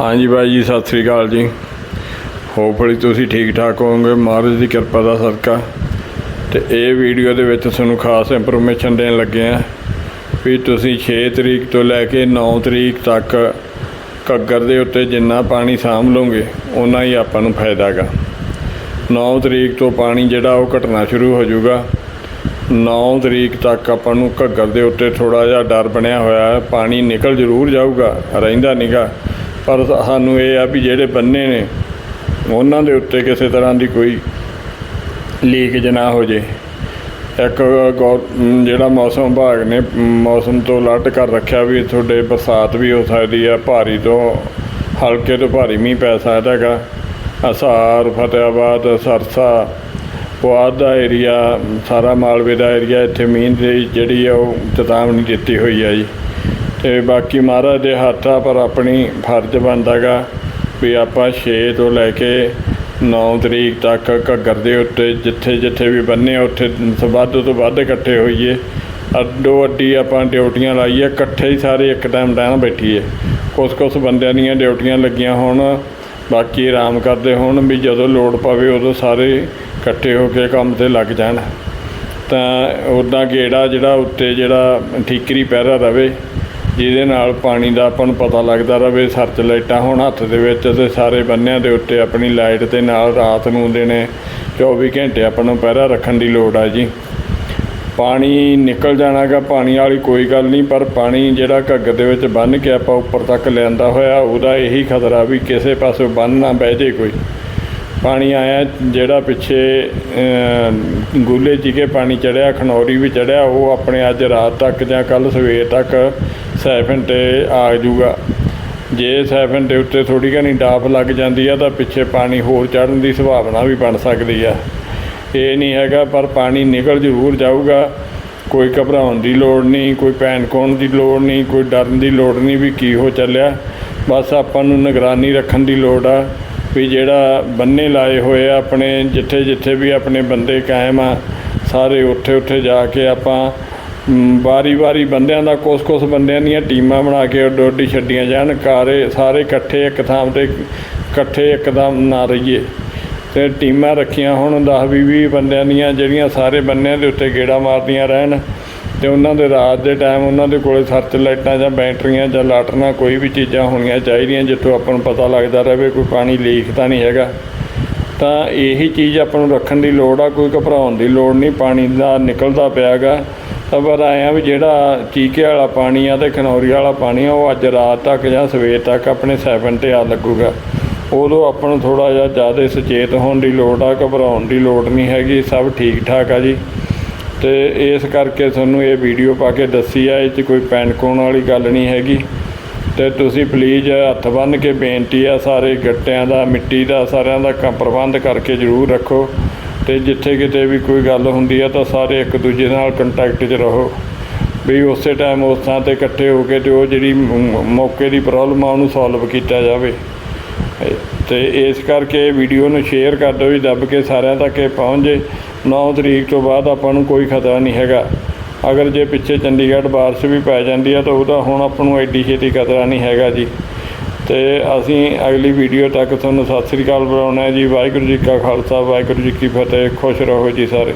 ਹਾਂਜੀ ਬਾਈ ਜੀ, ਸਤਿ ਸ੍ਰੀ ਅਕਾਲ ਜੀ। ਹੋਪਫੁਲੀ ਤੁਸੀਂ ਠੀਕ ਠਾਕ ਹੋਵੋਗੇ। ਮਹਾਰਾਜ ਦੀ ਕਿਰਪਾ ਦਾ ਸਦਕਾ। ਤੇ ਇਹ ਵੀਡੀਓ ਦੇ ਵਿੱਚ ਤੁਹਾਨੂੰ ਖਾਸ ਇਨਫੋਰਮੇਸ਼ਨ ਦੇਣ ਲੱਗੇ ਆ ਵੀ ਤੁਸੀਂ 6 ਤਰੀਕ ਤੋਂ ਲੈ ਕੇ 9 ਤਰੀਕ ਤੱਕ ਘੱਗਰ ਦੇ ਉੱਤੇ ਜਿੰਨਾ ਪਾਣੀ ਸਾਂਭ ਲਓਗੇ ਉਨਾ ਹੀ ਆਪਾਂ ਨੂੰ ਫਾਇਦਾ ਗਾ। 9 ਤਰੀਕ ਤੋਂ ਪਾਣੀ ਜਿਹੜਾ ਉਹ ਘਟਣਾ ਸ਼ੁਰੂ ਹੋ ਜਾਊਗਾ। 9 ਤਰੀਕ ਤੱਕ ਆਪਾਂ ਨੂੰ ਘੱਗਰ ਦੇ ਉੱਤੇ ਥੋੜਾ ਜਿਹਾ ਡਰ ਬਣਿਆ ਹੋਇਆ। ਹੈ ਪਾਣੀ ਨਿਕਲ ਜ਼ਰੂਰ ਜਾਊਗਾ, ਰਹਿੰਦਾ ਨਿਗਾ। ਪਰ ਸਾਨੂੰ ਇਹ ਆ ਵੀ ਜਿਹੜੇ ਬੰਨੇ ਨੇ, ਉਹਨਾਂ ਦੇ ਉੱਤੇ ਕਿਸੇ ਤਰ੍ਹਾਂ ਦੀ ਕੋਈ ਲੀਕੇਜ ਨਾ ਹੋ ਜੇ। ਇੱਕ ਗੌ- ਜਿਹੜਾ ਮੌਸਮ ਵਿਭਾਗ ਨੇ ਮੌਸਮ ਤੋਂ ਅਲਰਟ ਕਰ ਰੱਖਿਆ ਵੀ ਤੁਹਾਡੇ ਬਰਸਾਤ ਵੀ ਹੋ ਸਕਦੀ ਆ, ਭਾਰੀ ਤੋਂ ਹਲਕੇ ਤੋਂ ਭਾਰੀ ਮੀਂਹ ਪੈ ਸਕਦਾ ਹੈਗਾ। ਅਸਾਰ ਫਤਿਆਬਾਦ ਸਰਸਾ, ਪੁਆਧ ਦਾ ਏਰੀਆ ਸਾਰਾ ਮਾਲਵੇ ਦਾ ਏਰੀਆ ਇੱਥੇ ਮੀਂਹ ਦੀ ਜਿਹੜੀ ਆ ਉਹ ਚੇਤਾਵਨੀ ਦਿੱਤੀ ਹੋਈ ਆ ਜੀ। ਤੇ ਬਾਕੀ ਮਹਾਰਾਜ ਦੇ ਹੱਥ ਆ ਪਰ ਆਪਣੀ ਫਰਜ਼ ਬਣਦਾ ਗਾ ਵੀ ਆਪਾਂ 6 ਤੋਂ ਲੈ ਕੇ 9 ਤਰੀਕ ਤੱਕ ਘੱਗਰ ਦੇ ਉੱਤੇ ਜਿੱਥੇ ਜਿੱਥੇ ਵੀ ਬੰਨੇ ਉੱਥੇ ਵੱਧ ਤੋਂ ਵੱਧ ਇਕੱਠੇ ਹੋਈਏ। ਅੱਡੋ ਅੱਡੀ ਆਪਾਂ ਡਿਊਟੀਆਂ ਲਾਈਏ, ਇਕੱਠੇ ਹੀ ਸਾਰੇ ਇੱਕ ਟਾਈਮ ਡਾਣ ਬੈਠੀਏ। ਕੁਛ ਕੁਛ ਬੰਦਿਆਂ ਦੀਆਂ ਡਿਊਟੀਆਂ ਲੱਗੀਆਂ ਹੋਣ, ਬਾਕੀ ਆਰਾਮ ਕਰਦੇ ਹੋਣ ਵੀ ਜਦੋਂ ਲੋੜ ਪਵੇ ਉਦੋਂ ਸਾਰੇ ਇਕੱਠੇ ਹੋ ਕੇ ਕੰਮ ਤੇ ਲੱਗ ਜਾਣ। ਤਾਂ ਉੱਦਾਂ ਗੇੜਾ ਜਿਹੜਾ ਉੱਤੇ ਜਿਹੜਾ ਠੀਕਰੀ ਪਹਿਰਾ ਰਵੇ ਜਿਹਦੇ ਨਾਲ ਪਾਣੀ ਦਾ ਆਪਾਂ ਨੂੰ ਪਤਾ ਲੱਗਦਾ ਰਹੇ ਸਰਚ ਲਾਈਟਾਂ ਹੁਣ ਹੱਥ ਦੇ ਵਿੱਚ ਤੇ ਸਾਰੇ ਬੰਨਿਆਂ ਦੇ ਉੱਤੇ ਆਪਣੀ ਲਾਈਟ ਦੇ ਨਾਲ ਰਾਤ ਨੂੰ ਦਿਨੇ 24 ਘੰਟੇ ਆਪਾਂ ਨੂੰ ਪਹਿਰਾ ਰੱਖਣ ਦੀ ਲੋੜ ਆ ਜੀ। ਪਾਣੀ ਨਿਕਲ ਜਾਣਾਗਾ ਪਾਣੀ ਵਾਲੀ ਕੋਈ ਗੱਲ ਨਹੀਂ ਪਰ ਪਾਣੀ ਜਿਹੜਾ ਘੱਗਰ ਦੇ ਵਿੱਚ ਬੰਨ ਕੇ ਆਪਾਂ ਉੱਪਰ ਤੱਕ ਲਿਆਂਦਾ ਹੋਇਆ ਉਹਦਾ ਇਹੀ ਖਤਰਾ ਵੀ ਕਿਸੇ ਪਾਸੇ ਬੰਨ ਨਾ ਬਹਿ ਜੇ ਕੋਈ। ਪਾਣੀ ਆਇਆ ਜਿਹੜਾ ਪਿੱਛੇ ਅਮ, ਜੀ ਕੇ ਪਾਣੀ ਚੜਿਆ ਖਨੌਰੀ ਵੀ ਚੜਿਆ ਉਹ ਆਪਣੇ ਅੱਜ ਰਾਤ ਤੱਕ ਜਾਂ ਕੱਲ ਸਵੇਰ ਤੱਕ ਸਾਈਫਨ ਤੇ ਆ ਜਾਊਗਾ। ਜੇ ਸਾਈਫਨ ਦੇ ਉੱਤੇ ਥੋੜੀ ਘਣੀ ਡਾਫ ਲੱਗ ਜਾਂਦੀ ਆ, ਤਾਂ ਪਿੱਛੇ ਪਾਣੀ ਹੋਰ ਚੜਨ ਦੀ ਸੰਭਾਵਨਾ ਵੀ ਬਣ ਸਕਦੀ ਆ। ਇਹ ਨਹੀਂ ਹੈਗਾ, ਪਰ ਪਾਣੀ ਨਿਕਲ ਜ਼ਰੂਰ ਜਾਊਗਾ। ਕੋਈ ਘਬਰਾਉਣ ਦੀ ਲੋੜ ਨਹੀਂ, ਕੋਈ ਪੈਨਿਕ ਹੋਣ ਦੀ ਲੋੜ ਨਹੀਂ, ਕੋਈ ਡਰਨ ਦੀ ਲੋੜ ਨਹੀਂ ਵੀ ਕੀ ਹੋ ਚੱਲਿਆ। ਬਸ ਆਪਾਂ ਨੂੰ ਨਿਗਰਾਨੀ ਰੱਖਣ ਦੀ ਲੋੜ ਆ ਵੀ ਜਿਹੜਾ ਬੰਨੇ ਲਾਏ ਹੋਏ ਆ, ਆਪਣੇ ਜਿੱਥੇ ਜਿੱਥੇ ਵੀ ਆਪਣੇ ਬੰਦੇ ਕਾਇਮ ਆ, ਸਾਰੇ ਉੱਥੇ ਉੱਥੇ ਜਾ ਕੇ ਆਪਾਂ ਵਾਰੀ ਵਾਰੀ ਬੰਦਿਆਂ ਦਾ ਕੁਛ ਕੁਛ ਬੰਦਿਆਂ ਦੀਆਂ ਟੀਮਾਂ ਬਣਾ ਕੇ ਅੱਡੋ ਅੱਡੀ ਛੱਡੀਆਂ ਜਾਣ, ਕਾਰੇ ਸਾਰੇ ਇਕੱਠੇ ਇੱਕ ਥਾਂ ਤੇ, ਇਕੱਠੇ ਇੱਕਦਮ ਨਾ ਰਹੀਏ। ਤੇ ਟੀਮਾਂ ਰੱਖੀਆਂ ਹੁਣ 10 ਵੀਹ ਵੀਹ ਬੰਦਿਆਂ ਦੀਆਂ, ਜਿਹੜੀਆਂ ਸਾਰੇ ਬੰਨਿਆਂ ਦੇ ਉੱਤੇ ਗੇੜਾ ਮਾਰਦੀਆਂ ਰਹਿਣ। ਤੇ ਉਹਨਾਂ ਦੇ ਰਾਤ ਦੇ ਟਾਈਮ ਉਹਨਾਂ ਦੇ ਕੋਲੇ ਸਰਚ ਲਾਈਟਾਂ ਜਾਂ ਬੈਟਰੀਆਂ ਜਾਂ ਲਾਟਰੀਆਂ ਕੋਈ ਵੀ ਚੀਜ਼ਾਂ ਹੋਣੀਆਂ ਚਾਹੀਦੀਆਂ, ਜਿੱਥੋਂ ਆਪਾਂ ਨੂੰ ਪਤਾ ਲੱਗਦਾ ਰਹੇ ਕੋਈ ਪਾਣੀ ਲੀਕ ਤਾਂ ਨਹੀਂ ਹੈਗਾ। ਤਾਂ ਇਹੀ ਚੀਜ਼ ਆਪਾਂ ਨੂੰ ਰੱਖਣ ਦੀ ਲੋੜ ਆ, ਕੋਈ ਘਬਰਾਉਣ ਦੀ ਲੋੜ ਨਹੀਂ, ਪਾਣੀ ਦਾ ਨਿਕਲਦਾ ਪਿਆਗਾ ਤਾਂ ਪਰ ਆਇਆ ਵੀ ਜਿਹੜਾ ਚੀਕੇ ਵਾਲਾ ਪਾਣੀ ਆ ਤੇ ਖਨੌਰੀ ਵਾਲਾ ਪਾਣੀ ਆ, ਉਹ ਅੱਜ ਰਾਤ ਤੱਕ ਜਾਂ ਸਵੇਰ ਤੱਕ ਆਪਣੇ ਸੈਵਨ ਤੇ ਆ ਲੱਗੂਗਾ। ਉਦੋਂ ਆਪਾਂ ਨੂੰ ਥੋੜਾ ਜਿਹਾ ਜ਼ਿਆਦਾ ਸੁਚੇਤ ਹੋਣ ਦੀ ਲੋੜ ਆ, ਘਬਰਾਉਣ ਦੀ ਲੋੜ ਨਹੀਂ ਹੈਗੀ, ਸਭ ਠੀਕ ਠਾਕ ਆ ਜੀ। ਤੇ ਇਸ ਕਰਕੇ ਤੁਹਾਨੂੰ ਇਹ ਵੀਡੀਓ ਪਾ ਕੇ ਦੱਸੀ ਆ, ਇਹ 'ਚ ਕੋਈ ਪੈਨਿਕ ਹੋਣ ਵਾਲੀ ਗੱਲ ਨਹੀਂ ਹੈਗੀ। ਤੇ ਤੁਸੀਂ ਪਲੀਜ਼ ਹੱਥ ਬੰਨ੍ਹ ਕੇ ਬੇਨਤੀ ਆ, ਸਾਰੇ ਗੱਟਿਆਂ ਦਾ, ਮਿੱਟੀ ਦਾ, ਸਾਰਿਆਂ ਦਾ ਪ੍ਰਬੰਧ ਕਰਕੇ ਜ਼ਰੂਰ ਰੱਖੋ। ਤੇ ਜਿੱਥੇ ਕਿਤੇ ਵੀ ਕੋਈ ਗੱਲ ਹੁੰਦੀ ਆ ਤਾਂ ਸਾਰੇ ਇੱਕ ਦੂਜੇ ਨਾਲ ਕੰਟੈਕਟ 'ਚ ਰਹੋ। ਵੀ ਉਸੇ ਟਾਈਮ ਉਸ ਥਾਂ ਤੇ ਇਕੱਠੇ ਹੋ ਕੇ ਤੇ ਉਹ ਜਿਹੜੀ ਮੌਕੇ ਦੀ ਪ੍ਰੋਬਲਮ ਆ ਉਹਨੂੰ ਸੋਲਵ ਕੀਤਾ ਜਾਵੇ। ਤੇ ਇਸ ਕਰਕੇ ਵੀਡੀਓ ਨੂੰ ਸ਼ੇਅਰ ਕਰ ਦਿਓ ਜੀ, ਦੱਬ ਕੇ ਸਾਰਿਆਂ ਤੱਕ ਇਹ ਪਹੁੰਚ ਜੇ। 9 ਤਰੀਕ ਤੋਂ ਬਾਅਦ ਆਪਾਂ ਨੂੰ ਕੋਈ ਖਤਰਾ ਨਹੀਂ ਹੈਗਾ। ਅਗਰ ਜੇ ਪਿੱਛੇ ਚੰਡੀਗੜ੍ਹ ਬਾਰਿਸ਼ ਵੀ ਪੈ ਜਾਂਦੀ ਆ ਤਾਂ ਉਹਦਾ ਹੁਣ ਆਪਾਂ ਨੂੰ ਐਡੀ ਛੇਤੀ ਖਤਰਾ ਨਹੀਂ ਹੈਗਾ ਜੀ। ਤੇ ਅਸੀਂ ਅਗਲੀ ਵੀਡੀਓ ਤੱਕ ਤੁਹਾਨੂੰ ਸਤਿ ਸ੍ਰੀ ਅਕਾਲ ਬੁਲਾਉਣਾ ਹੈ ਜੀ। ਵਾਹਿਗੁਰੂ ਜੀ ਕਾ ਖਾਲਸਾ, ਵਾਹਿਗੁਰੂ ਜੀ ਕੀ ਫਤਿਹ। ਖੁਸ਼ ਰਹੋ ਜੀ ਸਾਰੇ।